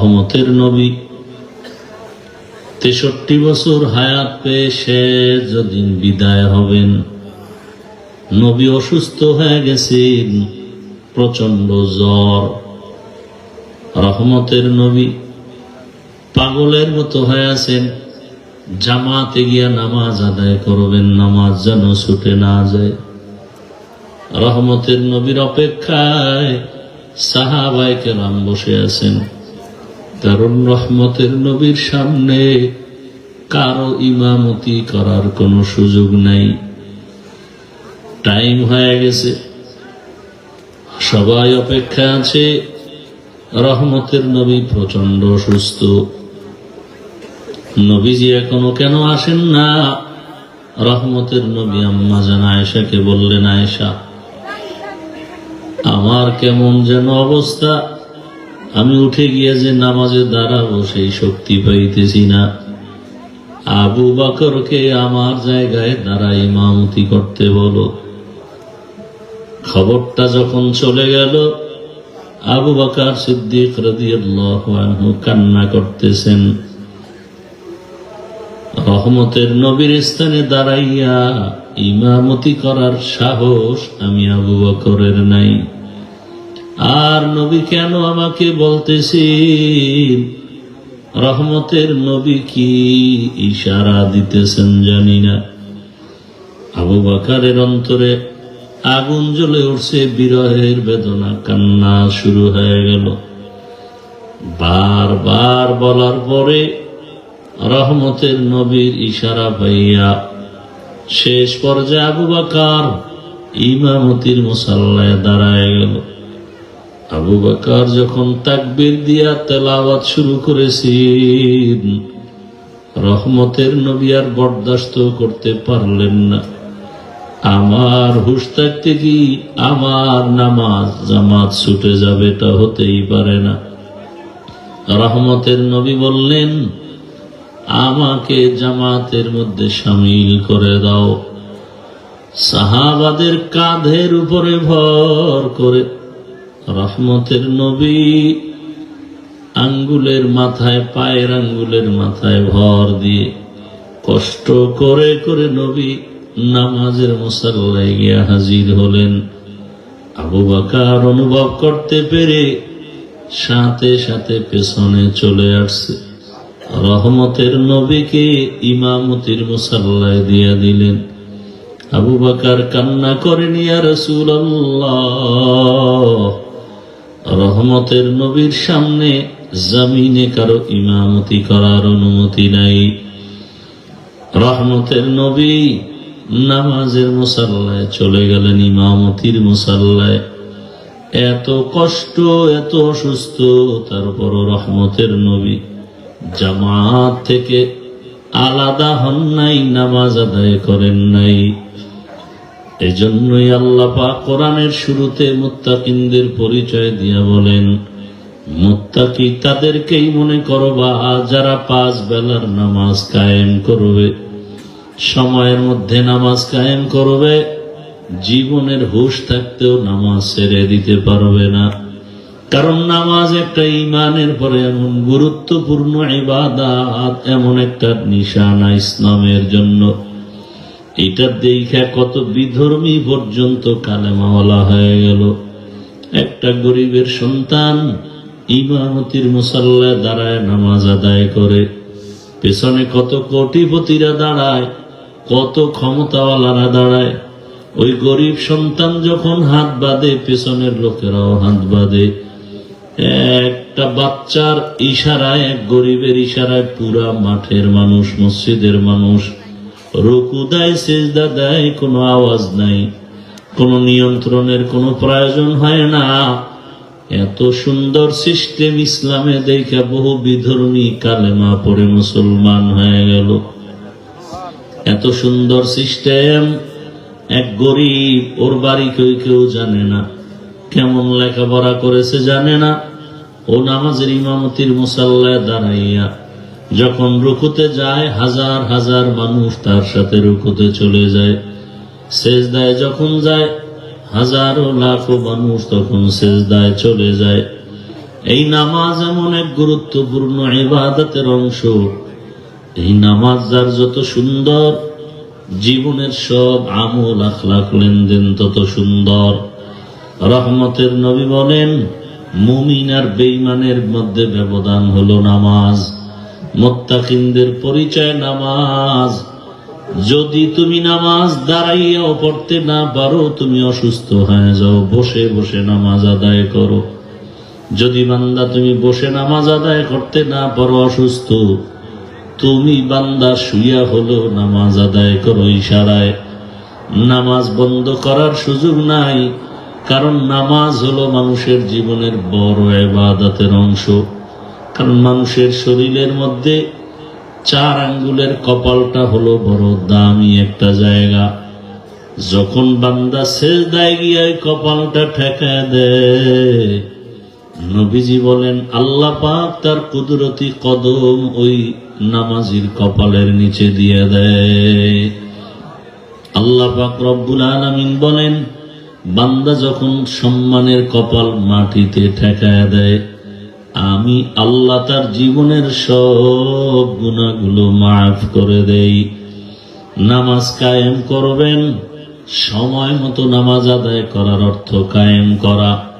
রহমতের নবী। তেষট্টি বছর হায়াত পেয়ে সে যেদিন বিদায় হবেন, নবী অসুস্থ হয়ে গেছেন প্রচণ্ড জ্বর। রহমতের নবী পাগলের মতো হয়ে আছেন, জামাতে গিয়া নামাজ আদায় করবেন, নামাজ যেন ছুটে না যায়। রহমতের নবীর অপেক্ষায় সাহাবাই কেরাম বসে আছেন। কারণ রহমতের নবীর সামনে কারও ইমামতি করার কোনো সুযোগ নাই। টাইম হয়ে গেছে। সবাই অপেক্ষা আছে। রহমতের নবী প্রচণ্ড অসুস্থ নবীজি এখনও কেন আসেন না? রহমতের নবী আম্মা জান আয়েশাকে বললেন, আয়েশা, আমার কেমন যেন অবস্থা? আমি উঠে গিয়ে যে নামাজে দাঁড়াবো সেই শক্তি পাইতেছি না। আবু বাকরকে আমার জায়গায় দাঁড়া ইমামতি করতে বলো। খবরটা যখন চলে গেল, আবু বাকার সিদ্দিক কান্না করতেছেন। রহমতের নবীর স্থানে দাঁড়াইয়া ইমামতি করার সাহস আমি আবু বকরের নাই। আর নবী কেন আমাকে বলতেছেন? রহমতের নবী কি ইশারা দিতেছেন জানি না। আবু বাকারের অন্তরে আগুন জ্বলে উঠছে, বিরহের বেদনা, কান্না শুরু হয়ে গেল। বারবার বলার পরে রহমতের নবীর ইশারা পাইয়া শেষ পর্যায়ে আবু বাকার ইমামতির মুসাল্লায় দাঁড়ায় গেল। আবু বাকার যখন তাকবির দিয়া তেলাওয়াত শুরু করেছেন রহমতের নবী আর বরদাস্ত করতে পারলেন না। আমার হুশ থাকতে কি আমার নামাজ জামাত ছুটে যাবে এটা হতেই পারে না। রহমতের নবী বললেন, আমাকে জামাতের মধ্যে সামিল করে দাও। সাহাবাদের কাঁধের উপরে ভর করে রহমতের নবী, আঙ্গুলের মাথায়, পায়ের আঙ্গুলের মাথায় ভর দিয়ে কষ্ট করে করে নবী নামাজের মুসাল্লায় গিয়া হাজির হলেন। আবু বাকার অনুভব করতে পেরে সাথে সাথে পেছনে চলে আসছে। রহমতের নবীকে ইমামতির মুসাল্লায় দিয়া দিলেন। আবু বাকার কান্না করেন, ইয়া রাসূলুল্লাহ রহমতের নবীর সামনে জমিনে কারও ইমামতি করার অনুমতি নাই। রহমতের নবী নামাজের মুসাল্লায় চলে গেলেন ইমামতির মুসাল্লায়। এত কষ্ট, এত অসুস্থ তারপর রহমতের নবী জামাত থেকে আলাদা হন নাই, নামাজ আদায় করেন নাই। এজন্যই আল্লাহ পাক কোরআনের শুরুতে মুত্তাকিনদের পরিচয় দিয়া বলেন, মুত্তাকি তাদেরকেই মনে করবা যারা পাঁচ বেলার নামাজ কায়েম করবে। সময়ের মধ্যে নামাজ কায়েম করবে, জীবনের হুশ থাকতেও নামাজ ছেড়ে দিতে পারবে না। কারণ নামাজ একটা ইমানের পরে এমন গুরুত্বপূর্ণ ইবাদাত, এমন একটা নিশানা ইসলামের জন্য। এটা দেখে কত বিধর্মী পর্যন্ত কালেমাওয়ালা হয়ে গেল। একটা গরিবের সন্তান ইমামতির মুসাল্লায় দাঁড়ায় নামাজ আদায় করে, পেছনে কত কোটিপতিরা দাঁড়ায়, কত ক্ষমতাওয়ালারা দাঁড়ায়। ওই গরিব সন্তান যখন হাত বাঁধে, পেছনের লোকেরাও হাত বাঁধে। একটা বাচ্চার ইশারায়, এক গরিবের ইশারায় পুরা মাঠের মানুষ, মসজিদের মানুষ রুকু দেয়, সেজদা দেয়, কোনো আওয়াজ নাই। কোনো নিয়ন্ত্রণের কোনো প্রয়োজন হয় না। এত সুন্দর সিস্টেম ইসলামে দেখে বহু বিধর্মী কালেমা পড়ে মুসলমান হয়ে গেল। এত সুন্দর সিস্টেম, এক গরিব ওর বাড়ি কেউ কেউ জানে না। কেমন লেখাপড়া করেছে জানে না। ও নামাজের ইমামতির মুসাল্লায় দাঁড়াইয়া যখন রুকুতে যায়, হাজার হাজার মানুষ তার সাথে রুকুতে চলে যায়। শেষ সেজদায় যখন যায়, হাজারো লাখো মানুষ তখন শেষ সেজদায় চলে যায়। এই নামাজ এমন এক গুরুত্বপূর্ণ ইবাদতের অংশ। এই নামাজ যার যত সুন্দর, জীবনের সব আমল আখলাক লেনদেন তত সুন্দর। রহমতের নবী বলেন, মুমিন আর বেইমানের মধ্যে ব্যবধান হলো নামাজ। মোত্তাকিনদের পরিচয় নামাজ। যদি তুমি নামাজ দাঁড়াইয়াও পড়তে না পারো, তুমি অসুস্থ হয়ে যাও, বসে বসে নামাজ আদায় করো। যদি বান্দা তুমি বসে নামাজ আদায় করতে না পারো, অসুস্থ, তুমি বান্দা শুইয়া হলো নামাজ আদায় করো ইশারায়। নামাজ বন্ধ করার সুযোগ নাই, কারণ নামাজ হলো মানুষের জীবনের বড় এবাদতের অংশ। কারণ মানুষের শরীরের মধ্যে চার আঙ্গুলের কপালটা হলো বড় দামি একটা জায়গা। যখন বান্দা শেষ দায় গিয়ে কপালটা ঠেকা দেয়, নবীজি বলেন, আল্লাহ পাক তার কুদরতি কদম ওই নামাজির কপালের নিচে দিয়ে দেয়। আল্লাহ পাক রব্বুল আলামিন বলেন, বান্দা যখন সম্মানের কপাল মাটিতে ঠেকায় দেয় আমি আল্লাহ তার জীবনের সব গুণাগুলো মাফ করে দেই। নামাজ কায়েম করবেন, সময় মতো নামাজ আদায় করার অর্থ কায়েম করা,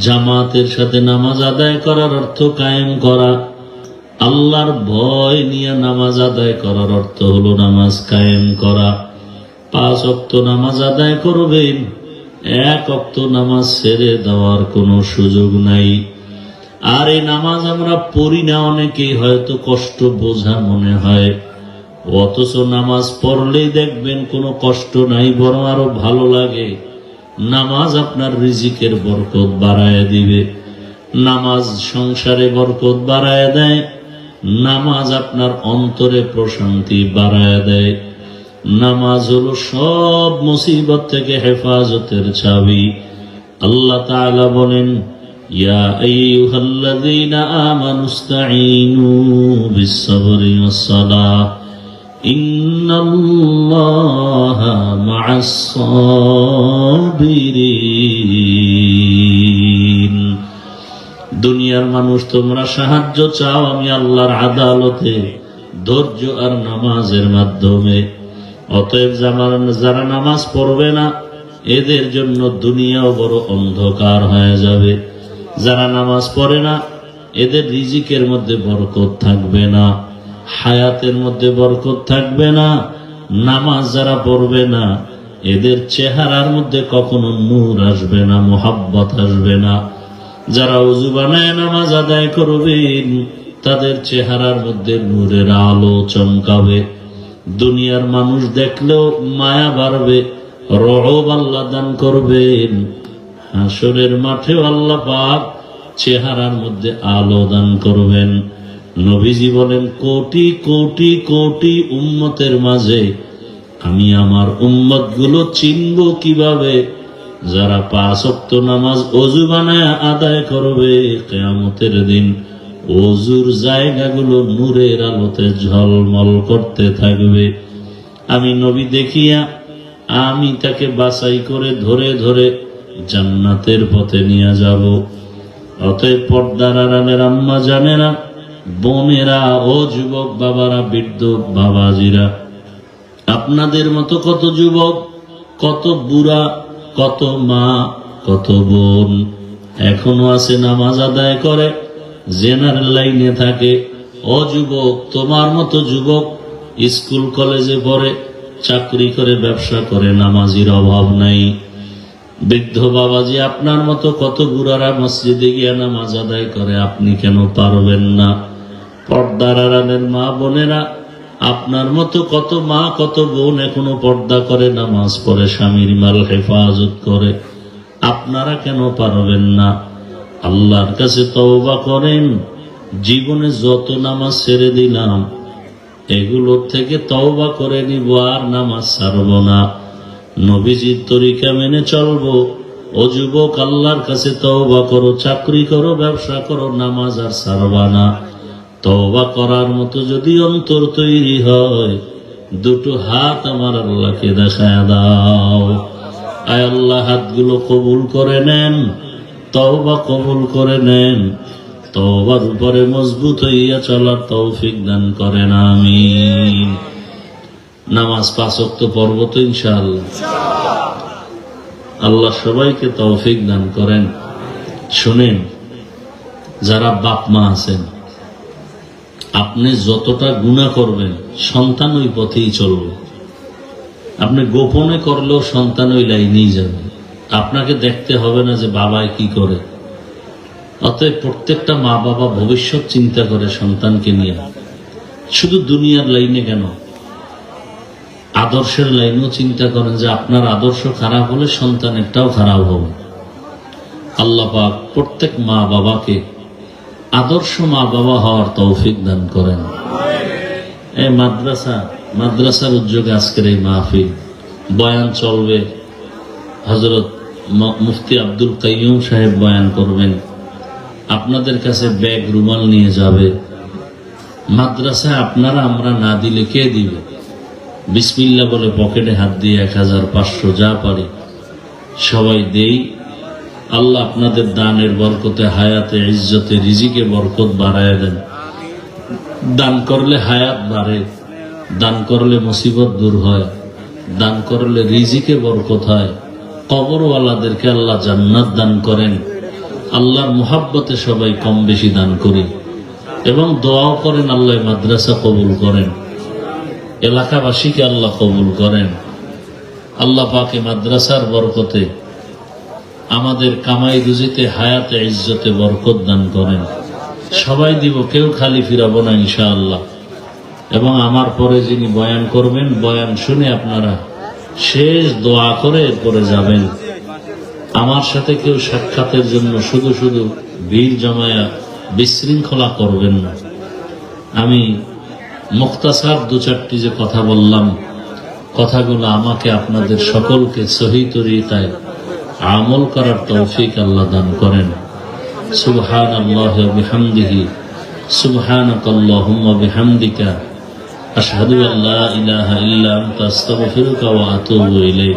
জামাতের সাথে নামাজ আদায় করার অর্থ কায়েম করা, আল্লাহর ভয় নিয়ে নামাজ আদায় করার অর্থ হলো নামাজ কায়েম করা। পাঁচ অক্ত নামাজ আদায় করবেন, এক অক্ত নামাজ ছেড়ে দেওয়ার কোনো সুযোগ নাই। আর এই নামাজ আমরা পড়ি না অনেকেই, হয়তো কষ্ট বোঝা মনে হয়। অথচ নামাজ পড়লেই দেখবেন কোনো কষ্ট নাই, বরং আরও ভালো লাগে। নামাজ আপনার রিজিকের বরকত বাড়ায় দিবে। নামাজ সংসারে বরকত বাড়ায় দেয়। নামাজ আপনার অন্তরে প্রশান্তি বাড়ায় দেয়। নামাজ হলো সব মুসিবত থেকে হেফাজতের চাবি। আল্লাহ বলেন ইয়া আইয়ুহাল্লাযীনা আমানু ইসতাঈনু বিস-সাবরি ওয়াস-সালাহ। ইন্নাল্লাহা মা'আস সাবিরিন দুনিয়ার মানুষ, তোমরা সাহায্য চাও আমি আল্লাহর আদালতে ধৈর্য আর নামাজের মাধ্যমে। অতএব যারা নামাজ পড়বে না, এদের জন্য দুনিয়াও বড় অন্ধকার হয়ে যাবে। যারা নামাজ পড়ে না, এদের রিজিকের মধ্যে বরকত থাকবে না, হায়াতের মধ্যে বরকত থাকবে না, নামাজ যারা পড়বে না, এদের চেহারার মধ্যে কখনো নূর আসবে না, মোহাব্বত আসবে না। যারা উজু বানায় নামাজ আদায় করবেন, তাদের চেহারার মধ্যে নূরের আলো চমকাবে। দুনিয়ার মানুষ দেখলেও মায়া বাড়বে, রহব আল্লাহ দান করবেন। হাসরের মাঠেও আল্লাহ পাক চেহারার মধ্যে আলো দান করবেন। নবীজি বলেন, কোটি কোটি কোটি উম্মতের মাঝে আমি আমার উম্মতগুলো চিনব কীভাবে? যারা পাঁচ অক্ত নামাজ অজু বানায় আদায় করবে, কেয়ামতের দিন অজুর জায়গাগুলো নূরের আলোতে ঝলমল করতে থাকবে। আমি নবী দেখিয়া, আমি তাকে বাছাই করে ধরে ধরে জান্নাতের পথে নিয়ে যাব। অতএব পর্দার আড়ালের আম্মা জানে না, বোনেরা ও যুবক বাবারা, বৃদ্ধ বাবাজিরা, আপনাদের মতো কত যুবক, কত বুড়া, কত মা, কত বোন, এখনও আছে নামাজ আদায় করে, জেনারেল লাইনে থাকে। ও যুবক, তোমার মতো যুবক স্কুল কলেজে পড়ে, চাকরি করে, ব্যবসা করে, নামাজির অভাব নাই। বৃদ্ধ বাবাজি, আপনার মতো কত বুড়ারা মসজিদে গিয়ে নামাজ আদায় করে, আপনি কেন পারবেন না? পর্দার আড়ালের মা বোনেরা, আপনার মতো কত মা, কত বোন এখনও পর্দা করে, নামাজ পড়ে, স্বামীর মাল হেফাজত করে। আপনারা কেন পারবেন না? আল্লাহর কাছে তওবা করেন। জীবনে যত নামাজ ছেড়ে দিলাম, এগুলোর থেকে তওবা করে নিব আর নামাজ ছাড়ব না। নবীজির তরিকা মেনে চলবো। ও যুবক, আল্লাহর কাছে তওবা করো, চাকরি করো, ব্যবসা করো, নামাজ আর ছাড়বা না। তওবা করার মতো যদি অন্তর তৈরি হয়, দুটো হাত আমার আল্লাহকে দেখায় দাও। আয় আল্লাহ, হাতগুলো কবুল করে নেন, তওবা কবুল করে নেন। তওবার উপরে মজবুত হইয়া চলার তৌফিক দান করেন, আমিন। নামাজ পাঁচক তো পর্ব তো ইনশাআল্লাহ। আল্লাহ সবাইকে তৌফিক দান করেন। শুনেন, যারা বাপ মা আছেন, আপনি যতটা গুণা করবেন, সন্তান ওই পথেই চলবে। আপনি গোপনে করলেও সন্তান ওই লাইনেই যাবে। আপনাকে দেখতে হবে না যে বাবায় কি করে। অতএব প্রত্যেকটা মা বাবা ভবিষ্যৎ চিন্তা করে সন্তানকে নিয়ে। শুধু দুনিয়ার লাইনে কেন? আদর্শের লাইনেও চিন্তা করেন যে আপনার আদর্শ খারাপ হলে সন্তানেরটাও খারাপ হবে। আল্লাহ পাক প্রত্যেক মা বাবাকে আদর্শ মা বাবা হওয়ার তৌফিক দান করেন। এই মাদ্রাসা, মাদ্রাসার উদ্যোগে আজকের এই মাহফিল বয়ান চলবে। হজরত মুফতি আব্দুল কাইয়ুম সাহেব বয়ান করবেন। আপনাদের কাছে ব্যাগ রুমাল নিয়ে যাবে। মাদ্রাসায় আপনারা আমরা না দিলে কে দিবে? বিসমিল্লা বলে পকেটে হাত দিয়ে এক হাজার পাঁচশো যা পারি, সবাই দেই। আল্লাহ আপনাদের দানের বরকতে, হায়াতে, ইজ্জতে, রিজিকে বরকত বাড়ায় দেন। দান করলে হায়াত বাড়ে, দান করলে মুসিবত দূর হয়, দান করলে রিজিকে বরকত হয়। কবরওয়ালাদেরকে আল্লাহ জান্নাত দান করেন। আল্লাহর মোহাব্বতে সবাই কম বেশি দান করি এবং দোয়াও করেন, আল্লাহ মাদ্রাসা কবুল করেন। এলাকাবাসীকে আল্লাহ কবুল করেন। আল্লাহ পাকে মাদ্রাসার বরকতে আমাদের কামাই রুজিতে, হায়াতে, ইজ্জতে বরকত দান করেন। সবাই দিব, কেউ খালি ফিরাবো না ইনশাআল্লাহ। এবং আমার পরে যিনি বয়ান করবেন, বয়ান শুনে আপনারা শেষ দোয়া করে এরপরে যাবেন। আমার সাথে কেউ সাক্ষাতের জন্য শুধু শুধু ভিড় জমায়া বিশৃঙ্খলা করবেন না। আমি মুক্তাসার দু চারটি যে কথা বললাম, কথাগুলো আমাকে আপনাদের সকলকে সহি তরিকায় আমল করার তৌফিক আল্লাহ দান করেন। সুবহান আল্লাহ বিহামদিহি সুবহান আল্লাহুম্মা বিহামদিকা, আশহাদু আল্লা ইলাহা ইল্লা আনতা, আস্তাগফিরুকা ওয়া আতুবু ইলাইক।